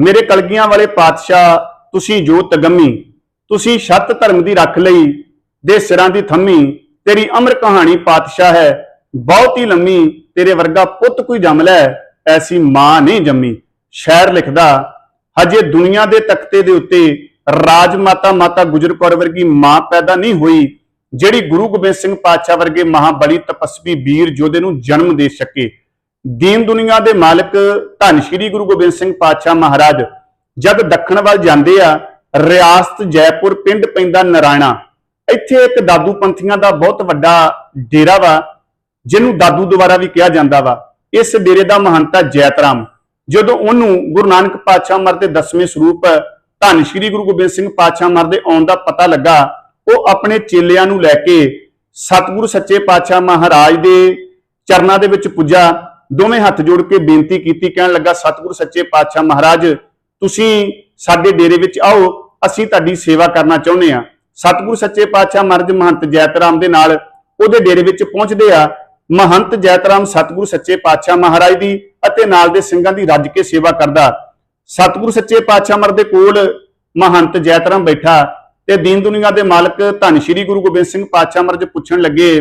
ਮੇਰੇ ਕਲਗੀਆਂ ਵਾਲੇ ਪਾਤਸ਼ਾਹ, ਤੁਸੀਂ ਜੋਤ ਗੰਮੀ ਤੁਸੀਂ ਛੱਤ ਧਰਮ ਦੀ ਰੱਖ ਲਈ, ਦੇ ਸਿਰਾਂ ਦੀ ਥੰਮੀ, ਤੇਰੀ ਅਮਰ ਕਹਾਣੀ ਪਾਤਸ਼ਾਹ ਹੈ, ਬਹੁਤ ਹੀ ਲੰਮੀ, ਤੇਰੇ ਵਰਗਾ ਪੁੱਤ ਕੋਈ ਜੰਮ ਲੈ, ਐਸੀ ਮਾਂ ਨਹੀਂ ਜੰਮੀ। ਸ਼ਾਇਰ ਲਿਖਦਾ, ਹਜੇ ਦੁਨੀਆ ਦੇ ਤਖਤੇ ਦੇ ਉੱਤੇ ਰਾਜ ਮਾਤਾ ਮਾਤਾ ਗੁਜਰ ਕੌਰ ਵਰਗੀ ਮਾਂ ਪੈਦਾ ਨਹੀਂ ਹੋਈ, ਜਿਹੜੀ ਗੁਰੂ ਗੋਬਿੰਦ ਸਿੰਘ ਪਾਤਸ਼ਾਹ ਵਰਗੇ ਮਹਾਬਲੀ ਤਪਸਵੀ ਵੀਰ ਯੋਧੇ ਨੂੰ ਜਨਮ ਦੇ ਸਕੇ। ਦੀਨ ਦੁਨੀਆ ਦੇ ਮਾਲਕ ਧੰਨ ਸ਼੍ਰੀ ਗੁਰੂ ਗੋਬਿੰਦ ਸਿੰਘ ਪਾਤਸ਼ਾਹ ਮਹਾਰਾਜ, ਜਦ ਦੱਖਣ ਵੱਲ ਜਾਂਦੇ ਆ, ਰਿਆਸਤ ਜੈਪੁਰ ਪਿੰਡ ਪੈਂਦਾ ਨਰਾਇਣਾ। ਇੱਥੇ ਇੱਕ ਦਾਦੂ ਪੰਥੀਆਂ ਦਾ ਬਹੁਤ ਵੱਡਾ ਡੇਰਾ ਵਾ, ਜਿਹਨੂੰ ਦਾਦੂ ਦੁਆਰਾ ਵੀ ਕਿਹਾ ਜਾਂਦਾ ਵਾ। ਇਸ ਡੇਰੇ ਦਾ ਮਹੰਤਾ ਜੈਤਰਾਮ। ਜਦੋਂ ਉਹਨੂੰ ਗੁਰੂ ਨਾਨਕ ਪਾਤਸ਼ਾਹ ਮਰ ਦੇ 10ਵੇਂ ਸਰੂਪ ਧੰਨ ਸ਼੍ਰੀ ਗੁਰੂ ਗੋਬਿੰਦ ਸਿੰਘ ਪਾਤਸ਼ਾਹ ਮਰ ਦੇ ਆਉਣ ਦਾ ਪਤਾ ਲੱਗਾ, ਉਹ ਆਪਣੇ ਚੇਲਿਆਂ ਨੂੰ ਲੈ ਕੇ ਸਤਿਗੁਰੂ ਸੱਚੇ ਪਾਤਸ਼ਾਹ ਮਹਾਰਾਜ ਦੇ ਚਰਨਾਂ ਦੇ ਵਿੱਚ ਪੁੱਜਾ। ਦੋਵੇਂ ਹੱਥ ਜੋੜ ਕੇ ਬੇਨਤੀ ਕੀਤੀ, ਕਹਿਣ ਲੱਗਾ, ਸਤਿਗੁਰੂ ਸੱਚੇ ਪਾਤਸ਼ਾਹ ਮਹਾਰਾਜ, ਤੁਸੀਂ ਸਾਡੇ ਡੇਰੇ ਵਿੱਚ ਆਓ, ਅਸੀਂ ਤੁਹਾਡੀ ਸੇਵਾ ਕਰਨਾ ਚਾਹੁੰਦੇ ਆ ਸਤਿਗੁਰੂ ਸੱਚੇ ਪਾਤਸ਼ਾਹ ਮਹਾਰਾਜ ਮਹੰਤ ਜੈਤਰਾਮ ਦੇ ਨਾਲ ਉਹਦੇ ਡੇਰੇ ਵਿੱਚ ਪਹੁੰਚਦੇ ਆ। ਮਹੰਤ ਜੈਤਰਾਮ ਸਤਿਗੁਰੂ ਸੱਚੇ ਪਾਤਸ਼ਾਹ ਮਹਾਰਾਜ ਦੀ ਅਤੇ ਨਾਲ ਦੇ ਸਿੰਘਾਂ ਦੀ ਰੱਜ ਕੇ ਸੇਵਾ ਕਰਦਾ। ਸਤਿਗੁਰੂ ਸੱਚੇ ਪਾਤਸ਼ਾਹ ਮਰ ਦੇ ਕੋਲ ਮਹੰਤ ਜੈਤਰਾਮ ਬੈਠਾ ਤੇ ਦੀਨ ਦੁਨੀਆ ਦੇ ਮਾਲਕ ਧੰਨ ਸ਼੍ਰੀ ਗੁਰੂ ਗੋਬਿੰਦ ਸਿੰਘ ਪਾਤਸ਼ਾਹ ਮਹਾਰਾਜ ਪੁੱਛਣ ਲੱਗੇ,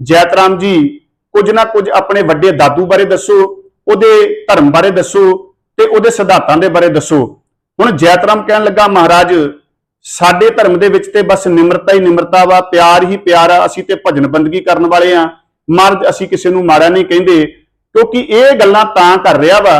ਜੈਤਰਾਮ ਜੀ ਕੁਝ ਨਾ ਕੁਝ ਆਪਣੇ ਵੱਡੇ ਦਾਦੂ ਬਾਰੇ ਦੱਸੋ, ਉਹਦੇ ਧਰਮ ਬਾਰੇ ਦੱਸੋ ਤੇ ਉਹਦੇ ਸਿਧਾਂਤਾਂ ਦੇ ਬਾਰੇ ਦੱਸੋ। ਹੁਣ ਜੈਤਰਾਮ ਕਹਿਣ ਲੱਗਾ, ਮਹਾਰਾਜ, ਸਾਡੇ ਧਰਮ ਦੇ ਵਿੱਚ ਤੇ ਬਸ ਨਿਮਰਤਾ ਹੀ ਨਿਮਰਤਾ ਵਾ, ਪਿਆਰ ਹੀ ਪਿਆਰ ਆ, ਅਸੀਂ ਤੇ ਭਜਨ ਬੰਦਗੀ ਕਰਨ ਵਾਲੇ ਆ। ਮਹਾਰਾਜ, ਅਸੀਂ ਕਿਸੇ ਨੂੰ ਮਾੜਾ ਨਹੀਂ ਕਹਿੰਦੇ, ਕਿਉਂਕਿ ਇਹ ਗੱਲਾਂ ਤਾਂ ਕਰ ਰਿਹਾ ਵਾ।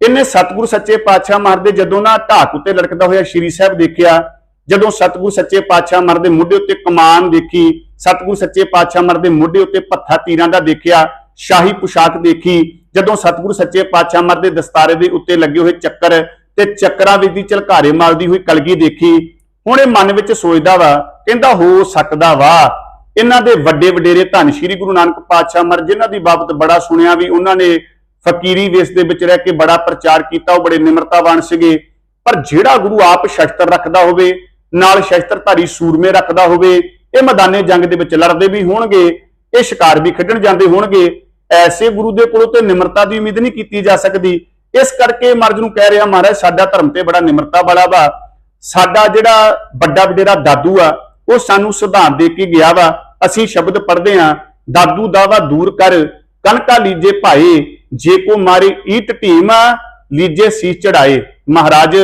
ਇਹਨੇ ਸਤਿਗੁਰੂ ਸੱਚੇ ਪਾਤਸ਼ਾਹ ਮਹਾਰਾਜ ਦੇ ਜਦੋਂ ਨਾ ਢਾਕ ਉੱਤੇ ਲਟਕਦਾ ਹੋਇਆ ਸ਼੍ਰੀ ਸਾਹਿਬ ਦੇਖਿਆ, ਜਦੋਂ ਸਤਿਗੁਰੂ ਸੱਚੇ ਪਾਤਸ਼ਾਹ ਮਹਾਰਾਜ ਦੇ ਮੋਢੇ ਉੱਤੇ ਕਮਾਨ ਦੇਖੀ ਸਤਿਗੁਰੂ ਸੱਚੇ ਪਾਤਸ਼ਾਹ ਮਰ ਦੇ ਮੋਢੇ ਉੱਤੇ ਪੱਥਾ ਤੀਰਾਂ ਦਾ ਦੇਖਿਆ, ਸ਼ਾਹੀ ਪੁਸ਼ਾਕ ਦੇਖੀ, ਜਦੋਂ ਸਤਿਗੁਰੂ ਸੱਚੇ ਪਾਤਸ਼ਾਹ ਮਰ ਦੇ ਦਸਤਾਰੇ ਦੇ ਉੱਤੇ ਲੱਗੇ ਹੋਏ ਚੱਕਰ ਤੇ ਚੱਕਰਾਂ ਵਿੱਚ ਦੀ ਝਲਕਾਰੇ ਮਾਰਦੀ ਹੋਈ ਕਲਗੀ ਦੇਖੀ, ਹੁਣ ਇਹ ਮਨ ਵਿੱਚ ਸੋਚਦਾ ਵਾ, ਕਹਿੰਦਾ ਹੋ ਸਕਦਾ ਵਾ। ਇਹਨਾਂ ਦੇ ਵੱਡੇ ਵਡੇਰੇ ਧੰਨ ਸ਼੍ਰੀ ਗੁਰੂ ਨਾਨਕ ਪਾਤਸ਼ਾਹ ਮਰ ਜਿਨ੍ਹਾਂ ਦੀ ਬਾਬਤ ਬੜਾ ਸੁਣਿਆ ਵੀ ਉਹਨਾਂ ਨੇ ਫਕੀਰੀ ਵੇਸ ਦੇ ਵਿੱਚ ਰਹਿ ਕੇ ਬੜਾ ਪ੍ਰਚਾਰ ਕੀਤਾ, ਉਹ ਬੜੇ ਨਿਮਰਤਾਵਾਨ ਸੀਗੇ। ਪਰ ਜਿਹੜਾ ਗੁਰੂ ਆਪ ਸ਼ਸਤਰ ਰੱਖਦਾ ਹੋਵੇ, ਨਾਲ ਸ਼ਸਤਰਧਾਰੀ ਸੂਰਮੇ ਰੱਖਦਾ ਹੋਵੇ ਇਹ ਮੈਦਾਨੇ ਜੰਗ ਦੇ ਵਿੱਚ ਲੜਦੇ ਵੀ ਹੋਣਗੇ, ਇਹ ਸ਼ਿਕਾਰ ਵੀ ਖੇਡਣ ਜਾਂਦੇ ਹੋਣਗੇ, ਐਸੇ ਗੁਰੂ ਦੇ ਕੋਲੋਂ ਤੇ ਨਿਮਰਤਾ ਦੀ ਉਮੀਦ ਨਹੀਂ ਕੀਤੀ ਜਾ ਸਕਦੀ। ਇਸ ਕਰਕੇ ਮਰਜ ਨੂੰ ਕਹਿ ਰਿਹਾ ਮਹਾਰਾਜ, ਸਾਡਾ ਧਰਮ ਤੇ ਬੜਾ ਨਿਮਰਤਾ ਵਾਲਾ ਵਾ। ਸਾਡਾ ਜਿਹੜਾ ਵੱਡਾ ਵਡੇਰਾ ਦਾਦੂ ਆ, ਉਹ ਸਾਨੂੰ ਸਿਧਾਂਤ ਦੇ ਕੇ ਗਿਆ ਵਾ। ਅਸੀਂ ਸ਼ਬਦ ਪੜ੍ਹਦੇ ਆ ਦਾਦੂ ਦਾਵਾ ਦੂਰ ਕਰ ਕਨਕਾ ਲੀਜੇ ਭਾਏ, ਜੇ ਕੋ ਮਾਰੇ ਈਟ ਢੀਮ ਲੀਜੇ ਸੀਸ ਚੜਾਏ। ਮਹਾਰਾਜ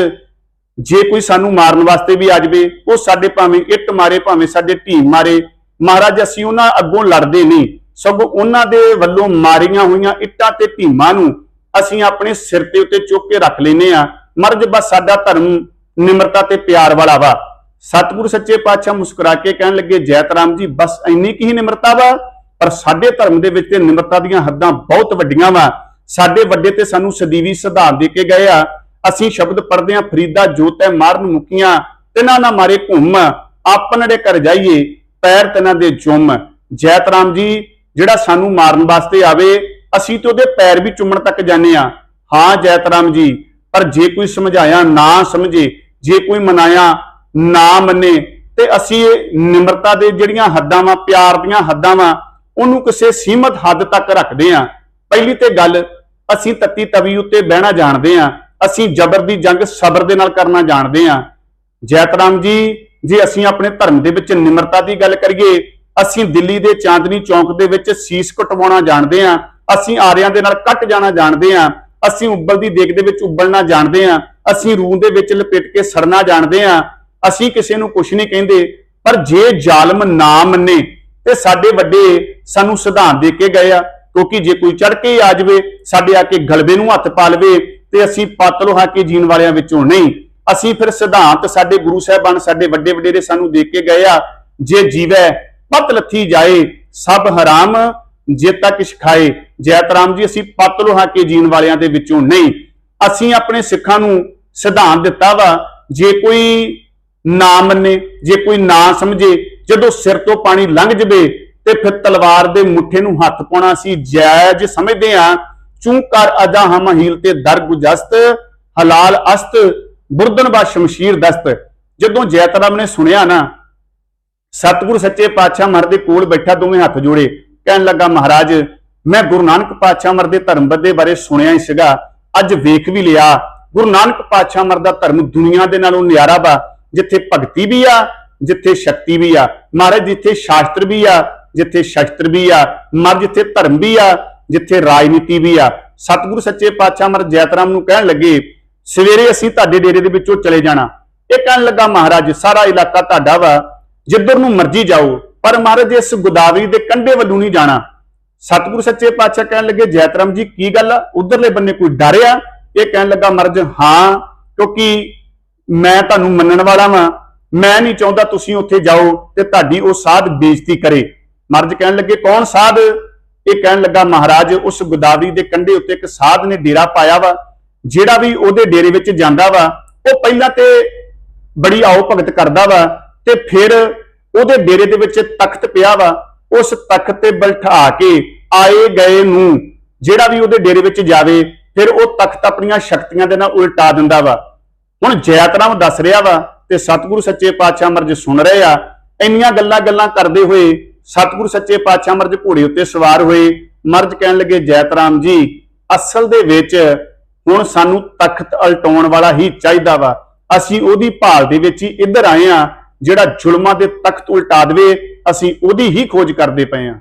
ਜੇ ਕੋਈ ਸਾਨੂੰ ਮਾਰਨ ਵਾਸਤੇ ਵੀ ਆ ਜਾਵੇ, ਉਹ ਸਾਡੇ ਭਾਵੇਂ ਇੱਟ ਮਾਰੇ, ਭਾਵੇਂ ਸਾਡੇ ਢੀਮ ਮਾਰੇ, ਮਹਾਰਾਜ ਅਸੀਂ ਉਹਨਾਂ ਅੱਗੋਂ ਲੜਦੇ ਨਹੀਂ। ਸਗੋਂ ਉਹਨਾਂ ਦੇ ਵੱਲੋਂ ਮਾਰੀਆਂ ਹੋਈਆਂ ਇੱਟਾਂ ਤੇ ਢੀਮਾਂ ਨੂੰ ਅਸੀਂ ਆਪਣੇ ਸਿਰ ਤੇ ਉੱਤੇ ਚੁੱਕ ਕੇ ਰੱਖ ਲੈਨੇ ਆ ਮਰਜ ਬਸ ਸਾਡਾ ਧਰਮ ਨਿਮਰਤਾ ਤੇ ਪਿਆਰ ਵਾਲਾ ਵਾ। ਸਤਿਗੁਰੂ ਸੱਚੇ ਪਾਤਸ਼ਾਹ ਮੁਸਕਰਾ ਕੇ ਕਹਿਣ ਲੱਗੇ ਜੈਤਰਾਮ ਜੀ, ਬਸ ਇੰਨੀ ਕੀ ਹੀ ਨਿਮਰਤਾ ਵਾ? ਪਰ ਸਾਡੇ ਧਰਮ ਦੇ ਵਿੱਚ ਤੇ ਨਿਮਰਤਾ ਦੀਆਂ ਹੱਦਾਂ ਬਹੁਤ ਵੱਡੀਆਂ ਵਾ। ਸਾਡੇ ਵੱਡੇ ਤੇ ਸਾਨੂੰ ਸਦੀਵੀ ਸਿਧਾਂਤ ਦੇ ਕੇ ਗਏ ਆ। ਅਸੀਂ ਸ਼ਬਦ ਪੜ੍ਹਦੇ ਆ ਫਰੀਦਾ ਜੋਤੈ ਮਾਰਨ ਮੁਕੀਆਂ, ਤਿਨਾਂ ਨਾ ਮਾਰੇ ਘੁੰਮ ਆਪਣੜੇ ਕਰ ਜਾਈਏ, ਪੈਰ ਤਿਨਾਂ ਦੇ ਜੁੰਮ। ਜੈਤਰਾਮ ਜੀ, ਜਿਹੜਾ ਸਾਨੂੰ ਮਾਰਨ ਵਾਸਤੇ ਆਵੇ, ਅਸੀਂ ਤੇ ਉਹਦੇ ਪੈਰ ਵੀ ਚੁੰਮਣ ਤੱਕ ਜਾਂਦੇ ਆ ਹਾਂ ਜੈਤਰਾਮ ਜੀ, ਪਰ ਜੇ ਕੋਈ ਸਮਝਾਇਆ ਨਾ ਸਮਝੇ, ਜੇ ਕੋਈ ਮਨਾਇਆ ਨਾ ਮੰਨੇ, ਤੇ ਅਸੀਂ ਨਿਮਰਤਾ ਦੇ ਜਿਹੜੀਆਂ ਹੱਦਾਂ ਵਾਂ, ਪਿਆਰ ਦੀਆਂ ਹੱਦਾਂ ਵਾਂ, ਉਹਨੂੰ ਕਿਸੇ ਸੀਮਤ ਹੱਦ ਤੱਕ ਰੱਖਦੇ ਆ ਪਹਿਲੀ ਤੇ ਗੱਲ, ਅਸੀਂ ਤੱਤੀ ਤਵੀ ਉੱਤੇ ਬਹਿਣਾ ਜਾਣਦੇ ਆ ਅਸੀਂ ਜ਼ਬਰ ਦੀ ਜੰਗ ਸਬਰ ਦੇ ਨਾਲ ਕਰਨਾ ਜਾਣਦੇ ਆ ਜੈਤਰਾਮ ਜੀ, ਜੇ ਅਸੀਂ ਆਪਣੇ ਧਰਮ ਦੇ ਵਿੱਚ ਨਿਮਰਤਾ ਦੀ ਗੱਲ ਕਰੀਏ, ਅਸੀਂ ਦਿੱਲੀ ਦੇ ਚਾਂਦਨੀ ਚੌਂਕ ਦੇ ਵਿੱਚ ਸੀਸ ਕਟਵਾਉਣਾ ਜਾਣਦੇ ਹਾਂ। ਅਸੀਂ ਆਰਿਆਂ ਦੇ ਨਾਲ ਕੱਟ ਜਾਣਾ ਜਾਣਦੇ ਹਾਂ। ਅਸੀਂ ਉੱਬਲਦੀ ਦੇਗ ਦੇ ਵਿੱਚ ਉਬਲਣਾ ਜਾਣਦੇ ਹਾਂ। ਅਸੀਂ ਰੂਹ ਦੇ ਵਿੱਚ ਲਪੇਟ ਕੇ ਸੜਨਾ ਜਾਣਦੇ ਹਾਂ। ਅਸੀਂ ਕਿਸੇ ਨੂੰ ਕੁਝ ਨਹੀਂ ਕਹਿੰਦੇ, ਪਰ ਜੇ ਜ਼ਾਲਮ ਨਾ ਮੰਨੇ, ਤੇ ਸਾਡੇ ਵੱਡੇ ਸਾਨੂੰ ਸਿਧਾਂਤ ਦੇ ਕੇ ਗਏ ਆ। ਕਿਉਂਕਿ ਜੇ ਕੋਈ ਚੜ ਕੇ ਆ ਜਾਵੇ, ਸਾਡੇ ਆ ਕੇ ਗਲਬੇ ਨੂੰ ਹੱਥ ਪਾ ਲਵੇ ਤੇ ਅਸੀਂ ਪੱਤ ਲੋਹਾ ਕੇ ਜੀਣ ਵਾਲਿਆਂ ਵਿੱਚੋਂ ਨਹੀਂ। ਅਸੀਂ ਫਿਰ ਸਿਧਾਂਤ ਸਾਡੇ ਗੁਰੂ ਸਾਹਿਬਾਨ ਸਾਡੇ ਵੱਡੇ ਵਡੇਰੇ ਸਾਨੂੰ ਦੇ ਕੇ ਗਏ ਆ, ਜੇ ਜੀਵੈ, ਪਤ ਲੱਥੀ ਜਾਏ, ਸਭ ਹਰਾਮ, ਜੇ ਤੱਕ ਖਾਏ ਜੈਤਰਾਮ ਜੀ, ਅਸੀਂ ਪਤ ਲੋਹਾ ਕੇ ਜੀਣ ਵਾਲਿਆਂ ਦੇ ਵਿੱਚੋਂ ਨਹੀਂ। ਅਸੀਂ ਆਪਣੇ ਸਿੱਖਾਂ ਨੂੰ ਸਿਧਾਂਤ ਦਿੱਤਾ ਵਾ, ਜੇ ਕੋਈ ਨਾ ਮੰਨੇ, ਜੇ ਕੋਈ ਨਾ ਸਮਝੇ, ਜਦੋਂ ਸਿਰ ਤੋਂ ਪਾਣੀ ਲੰਘ ਜਵੇ, ਤੇ ਫਿਰ ਤਲਵਾਰ ਦੇ ਮੁੱਠੇ ਨੂੰ ਹੱਥ ਪਾਉਣਾ ਸੀ ਜਾਇਜ਼ ਸਮਝਦੇ ਆ ਚੂੰ ਕਰ ਅਜਾ ਹਮ ਹੀਲ ਤੇ ਦਰ ਗੁਜਸਤ, ਹਲਾਲ ਅਸਤ, ਬੁਰਦਨ ਬਾ ਸ਼ਮਸ਼ੀਰ ਦਸਤ। ਜਦੋਂ ਜੈਤਰਾਮ ਨੇ ਸੁਣਿਆ ਨਾ, ਸਤਿਗੁਰੂ ਸੱਚੇ ਪਾਤਸ਼ਾਹ ਮਰ ਦੇ ਕੋਲ ਬੈਠਾ ਦੋਵੇਂ ਹੱਥ ਜੋੜੇ, ਕਹਿਣ ਲੱਗਾ, ਮਹਾਰਾਜ, ਮੈਂ ਗੁਰੂ ਨਾਨਕ ਪਾਤਸ਼ਾਹ ਮਰ ਦੇ ਧਰਮ ਬੱਦੇ ਬਾਰੇ ਸੁਣਿਆ ਹੀ ਸੀਗਾ, ਅੱਜ ਵੇਖ ਵੀ ਲਿਆ। ਗੁਰੂ ਨਾਨਕ ਪਾਤਸ਼ਾਹ ਮਰ ਦਾ ਧਰਮ ਦੁਨੀਆ ਦੇ ਨਾਲੋਂ ਨਿਆਰਾ ਵਾ, ਜਿੱਥੇ ਭਗਤੀ ਵੀ ਆ, ਜਿੱਥੇ ਸ਼ਕਤੀ ਵੀ ਆ। ਮਹਾਰਾਜ, ਜਿੱਥੇ ਸ਼ਾਸਤਰ ਵੀ ਆ, ਜਿੱਥੇ ਸ਼ਸਤਰ ਵੀ ਆ। ਮਰ ਜਿੱਥੇ ਧਰਮ ਵੀ ਆ ਜਿੱਥੇ ਰਾਜਨੀਤੀ ਵੀ ਆ। ਸਤਿਗੁਰੂ ਸੱਚੇ ਪਾਤਸ਼ਾਹ ਮਰ ਜੈਤਰਾਮ ਨੂੰ ਕਹਿਣ ਲੱਗੇ, ਸਵੇਰੇ ਅਸੀਂ ਤੁਹਾਡੇ ਡੇਰੇ ਦੇ ਵਿੱਚੋਂ ਚਲੇ ਜਾਣਾ। ਇਹ ਕਹਿਣ ਲੱਗਾ, ਮਹਾਰਾਜ, ਸਾਰਾ ਇਲਾਕਾ ਤੁਹਾਡਾ ਵਾ। ਜਿੱਧਰ ਨੂੰ ਮਰਜ਼ੀ ਜਾਓ, ਪਰ ਮਹਾਰਾਜ, ਇਸ ਗੋਦਾਵਰੀ ਦੇ ਕੰਢੇ ਵੱਲੋਂ ਨਹੀਂ ਜਾਣਾ। ਸਤਿਗੁਰੂ ਸੱਚੇ ਪਾਤਸ਼ਾਹ ਕਹਿਣ ਲੱਗੇ, ਜੈਤਰਾਮ ਜੀ, ਕੀ ਗੱਲ ਆ? ਉਧਰਲੇ ਬੰਨੇ ਕੋਈ ਡਰ ਆ? ਇਹ ਕਹਿਣ ਲੱਗਾ, ਮਹਾਰਾਜ, ਹਾਂ, ਕਿਉਂਕਿ ਮੈਂ ਤੁਹਾਨੂੰ ਮੰਨਣ ਵਾਲਾ ਵਾਂ। ਮੈਂ ਨਹੀਂ ਚਾਹੁੰਦਾ ਤੁਸੀਂ ਉੱਥੇ ਜਾਓ ਤੇ ਤੁਹਾਡੀ ਉਹ ਸਾਧ ਬੇਇੱਜ਼ਤੀ ਕਰੇ। ਮਹਾਰਾਜ ਕਹਿਣ ਲੱਗੇ, ਕੌਣ ਸਾਧ? ਇਹ ਕਹਿਣ ਲੱਗਾ, ਮਹਾਰਾਜ, ਉਸ ਗੋਦਾਵਰੀ ਦੇ ਕੰਢੇ ਉੱਤੇ ਇੱਕ ਸਾਧ ਨੇ ਡੇਰਾ ਪਾਇਆ ਵਾ, ਜਿਹੜਾ ਵੀ ਉਹਦੇ ਡੇਰੇ ਵਿੱਚ ਜਾਂਦਾ ਵਾ, ਉਹ ਪਹਿਲਾਂ ਤੇ ਬੜੀ ਆਓ ਭਗਤ ਕਰਦਾ ਵਾ ਤੇ ਫਿਰ ਉਹਦੇ ਡੇਰੇ ਦੇ ਵਿੱਚ ਤਖਤ ਪਿਆ ਵਾ। ਉਸ ਤਖਤ ਤੇ ਬਿਠਾ ਕੇ ਆਏ ਗਏ ਨੂੰ, ਜਿਹੜਾ ਵੀ ਉਹਦੇ ਡੇਰੇ ਵਿੱਚ ਜਾਵੇ, ਫਿਰ ਉਹ ਤਖਤ ਆਪਣੀਆਂ ਸ਼ਕਤੀਆਂ ਦੇ ਨਾਲ ਉਲਟਾ ਦਿੰਦਾ ਵਾ। ਹੁਣ ਜੈਤਰਾਮ ਦੱਸ ਰਿਹਾ ਵਾ ਤੇ ਸਤਿਗੁਰੂ ਸੱਚੇ ਪਾਤਸ਼ਾਹ ਮਰਜ ਸੁਣ ਰਹੇ ਆ। ਇੰਨੀਆਂ ਗੱਲਾਂ ਗੱਲਾਂ ਕਰਦੇ ਹੋਏ ਸਤਿਗੁਰੂ ਸੱਚੇ ਪਾਤਸ਼ਾਹ ਮਰਜ ਘੋੜੇ ਉੱਤੇ ਸਵਾਰ ਹੋਏ। ਮਰਜ ਕਹਿਣ ਲੱਗੇ, ਜੈਤਰਾਮ ਜੀ, ਅਸਲ ਦੇ ਵਿੱਚ ਹੁਣ ਸਾਨੂੰ ਤਖਤ ਉਲਟਾਉਣ ਵਾਲਾ ਹੀ ਚਾਹੀਦਾ ਵਾ। ਅਸੀਂ ਉਹਦੀ ਭਾਲ ਦੇ ਵਿੱਚ ਹੀ ਇੱਧਰ ਆਏ ਆ ਜਿਹੜਾ ਜ਼ੁਲਮਾਂ ਦੇ ਤਖਤ ਉਲਟਾ ਦੇਵੇ, ਅਸੀਂ ਉਹਦੀ ਹੀ ਖੋਜ ਕਰਦੇ ਪਏ ਆ